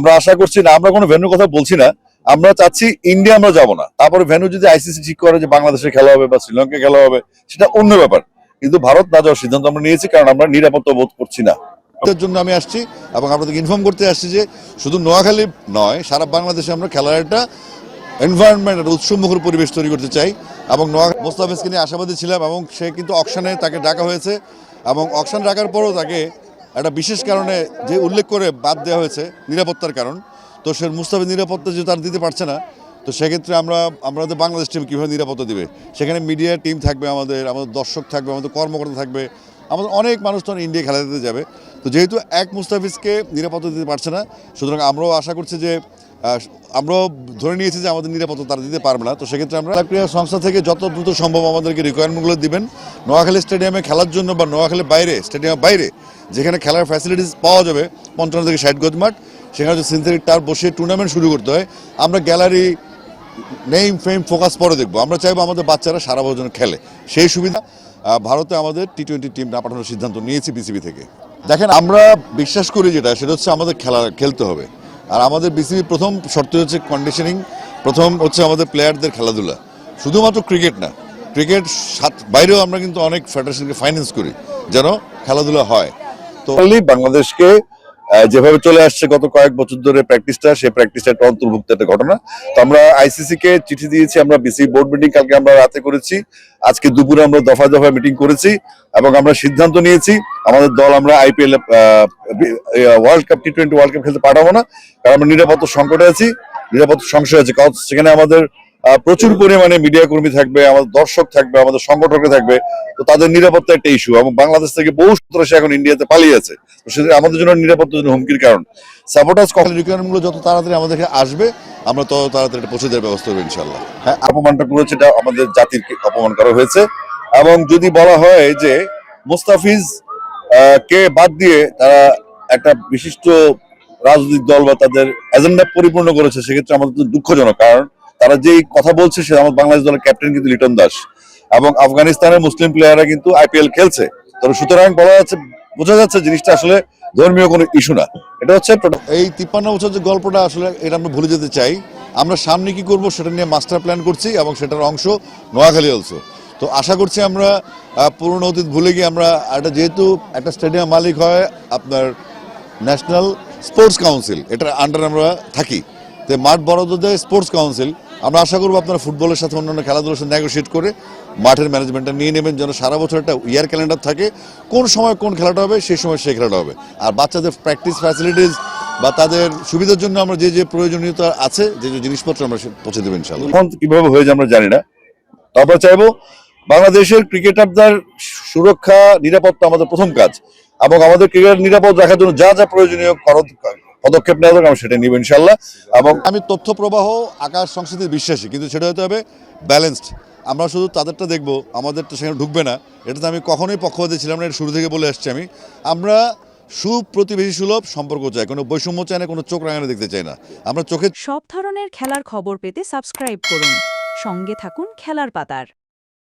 আমরা আশা করছি না, আমরা কোনো ভেন্যুর কথা বলছি না। আমরা চাচ্ছি ইন্ডিয়া আমরা যাব না। তারপরে ভেন্যু যদি আইসিসি ঠিক করে যে বাংলাদেশে খেলা হবে বা শ্রীলঙ্কায় খেলা হবে, সেটা অন্য ব্যাপার। কিন্তু ভারত না যাওয়ার সিদ্ধান্ত আমরা নিয়েছি, কারণ আমরা নিরাপত্তা বোধ করছি না। জন্য আমি আসছি এবং আপনাদেরকে ইনফর্ম করতে আসছি যে শুধু নোয়াখালী নয়, সারা বাংলাদেশে আমরা খেলার একটা এনভায়রনমেন্ট একটা উৎসবমুখর পরিবেশ তৈরি করতে চাই। এবং নোয়া মোস্তাফিজকে নিয়ে আশাবাদী ছিলাম এবং সে কিন্তু অকশানে তাকে ডাকা হয়েছে। এবং অকশান ডাকার পরও তাকে একটা বিশেষ কারণে যে উল্লেখ করে বাদ দেওয়া হয়েছে, নিরাপত্তার কারণ, তো সে মুস্তাফিজ নিরাপত্তা যে তার দিতে পারছে না, তো সেক্ষেত্রে আমরা আমাদের বাংলাদেশ টিম কীভাবে নিরাপত্তা দিবে? সেখানে মিডিয়া টিম থাকবে আমাদের আমাদের দর্শক থাকবে, আমাদের কর্মকর্তা থাকবে, আমাদের অনেক মানুষ তখন ইন্ডিয়া খেলা দিতে যাবে। তো যেহেতু এক মুস্তাফিজকে নিরাপত্তা দিতে পারছে না, সুতরাং আমরাও আশা করছি যে আমরাও ধরে নিয়েছি যে আমাদের নিরাপত্তা তারা দিতে পারবে না। তো সেক্ষেত্রে আমরা ক্রীড়া সংস্থা থেকে যত দ্রুত সম্ভব আমাদেরকে রিকোয়ারমেন্টগুলো দিবেন। নোয়াখালী স্টেডিয়ামে খেলার জন্য বা নোয়াখালীর বাইরে স্টেডিয়ামের বাইরে যেখানে খেলার ফ্যাসিলিটিস পাওয়া যাবে, পঞ্চান্ন থেকে ষাট গজ মাঠ, সেখানে যদি সিনথেটিক টার বসে টুর্নামেন্ট শুরু করতে হয়। আমরা গ্যালারি নেম ফেম ফোকাস পরে দেখব। আমরা চাইব আমাদের বাচ্চারা সারা বছর খেলে। সেই সুবিধা ভারতে আমাদের টি টোয়েন্টি টিম না পাঠানোর সিদ্ধান্ত নিয়েছি বিসিবি থেকে। দেখেন, আমরা বিশ্বাস করি যেটা, সেটা হচ্ছে আমাদের খেলা, খেলতে হবে। আর আমাদের বিসিবি প্রথম শর্ত হচ্ছে কন্ডিশনিং প্রথম হচ্ছে আমাদের প্লেয়ারদের খেলাধুলা। শুধুমাত্র ক্রিকেট না ক্রিকেট সাত, বাইরেও আমরা কিন্তু অনেক ফেডারেশনকে ফাইন্যান্স করি, যেন খেলাধুলা হয়। বাংলাদেশকে যেভাবে চলে আসছে গত কয়েক বছর ধরে প্র্যাকটিসটা সেই প্র্যাকটিসটা একটা অন্তর্ভুক্ত একটা ঘটনা। তো আমরা আইসিসি কে চিঠি দিয়েছি, আমরা বিসি বোর্ড মিটিং কালকে আমরা রাতে করেছি। আজকে দুপুরে আমরা দফায় দফায় মিটিং করেছি এবং আমরা সিদ্ধান্ত নিয়েছি, আমাদের দল আমরা IPL world cup T twenty world cup খেলতে পাঠাবো না, কারণ আমরা নিরাপত্তা সংকটে আছি, নিরাপত্তা সংশয় আছে। কারণ সেখানে আমাদের প্রচুর পরিমাণে মিডিয়া কর্মী থাকবে আমাদের দর্শক থাকবে আমাদের সংগঠকরা থাকবে। তো তাদের নিরাপত্তা একটা ইস্যু এবং বাংলাদেশ থেকে বহু সন্ত্রাসী এখন ইন্ডিয়াতে পালিয়ে আছে তো সেটা আমাদের জন্য নিরাপত্তার জন্য হুমকির কারণ। সাপোর্টার্স কখন রিকোয়ারমেন্টগুলো যত তাড়াতাড়ি আমাদেরকে আসবে আমরা তত তাড়াতাড়ি পৌঁছে দেওয়ার ব্যবস্থা করব ইনশাল্লাহ হ্যাঁ অপমানটা করেছে এটা আমাদের জাতির অপমান করা হয়েছে। এবং যদি বলা হয় যে মুস্তাফিজ কে বাদ দিয়ে তারা একটা বিশিষ্ট রাজনৈতিক দল বা তাদের এজেন্ডা পরিপূর্ণ করেছে সেক্ষেত্রে আমাদের দুঃখজনক। কারণ তারা যেই কথা বলছে সে আমাদের বাংলাদেশ দলের ক্যাপ্টেন কিন্তু লিটন দাস। এবং আফগানিস্তানের মুসলিম প্লেয়াররা কিন্তু আইপিএল খেলছে। তো সুতরাং বলা যাচ্ছে, বোঝা যাচ্ছে জিনিসটা আসলে ধর্মীয় কোনো ইস্যু না। এটা হচ্ছে এই তিপ্পান্ন বছর যে গল্পটা আসলে এটা আমরা ভুলে যেতে চাই। আমরা সামনে কি করব সেটা নিয়ে মাস্টার প্ল্যান করছি এবং সেটার অংশ নোয়াখালী অলসো তো আশা করছি আমরা পুরনো অতীত ভুলে গিয়ে আমরা একটা যেহেতু একটা স্টেডিয়াম মালিক হয় আপনার ন্যাশনাল স্পোর্টস কাউন্সিল এটার আন্ডার আমরা থাকি। তো মাঠ বরাদ্দ দেয় স্পোর্টস কাউন্সিল আমরা আশা করব আপনারা ফুটবলের সাথে অন্যান্য খেলাধুলার সাথে নেগোশিয়েট করে মাঠের ম্যানেজমেন্টটা নিয়ে নেবেন যেন সারা বছর একটা ইয়ার ক্যালেন্ডার থাকে। কোন সময় কোন খেলাটা হবে, সেই সময় সেই খেলাটা হবে। আর বাচ্চাদের প্র্যাকটিস ফ্যাসিলিটিস বা তাদের সুবিধার জন্য আমরা যে যে প্রয়োজনীয়তা আছে, যে যে জিনিসপত্র আমরা পৌঁছে দেবো ইনশাল্লাহ এখন কীভাবে হয়ে যায় আমরা জানি না। তো আমরা চাইব বাংলাদেশের ক্রিকেটারদের সুরক্ষা, নিরাপত্তা আমাদের প্রথম কাজ। এবং আমাদের ক্রিকেট নিরাপদ রাখার জন্য যা যা প্রয়োজনীয় করদ- পদক্ষেপ নেওয়া দরকার আমরা সেটা নিব ইনশাল্লাহ এবং আমি তথ্য প্রবাহ আকাশ সংস্কৃতির বিশ্বাসী কিন্তু সেটা হতে হবে ব্যালেন্সড আমরা শুধু তাদেরটা দেখব আমাদেরটা সেখানে ঢুকবে না। এটাতে আমি কখনোই পক্ষপাতী ছিলাম না এটা শুরু থেকে বলে আসছি আমি। আমরা সুপ্রতিবেশী সুলভ সম্পর্ক চাই কোনো বৈষম্য চাই না কোনো চোখ রাঙানো দেখতে চাই না। আমরা চোখে সব ধরনের খেলার খবর পেতে সাবস্ক্রাইব করুন। সঙ্গে থাকুন খেলার পাতার।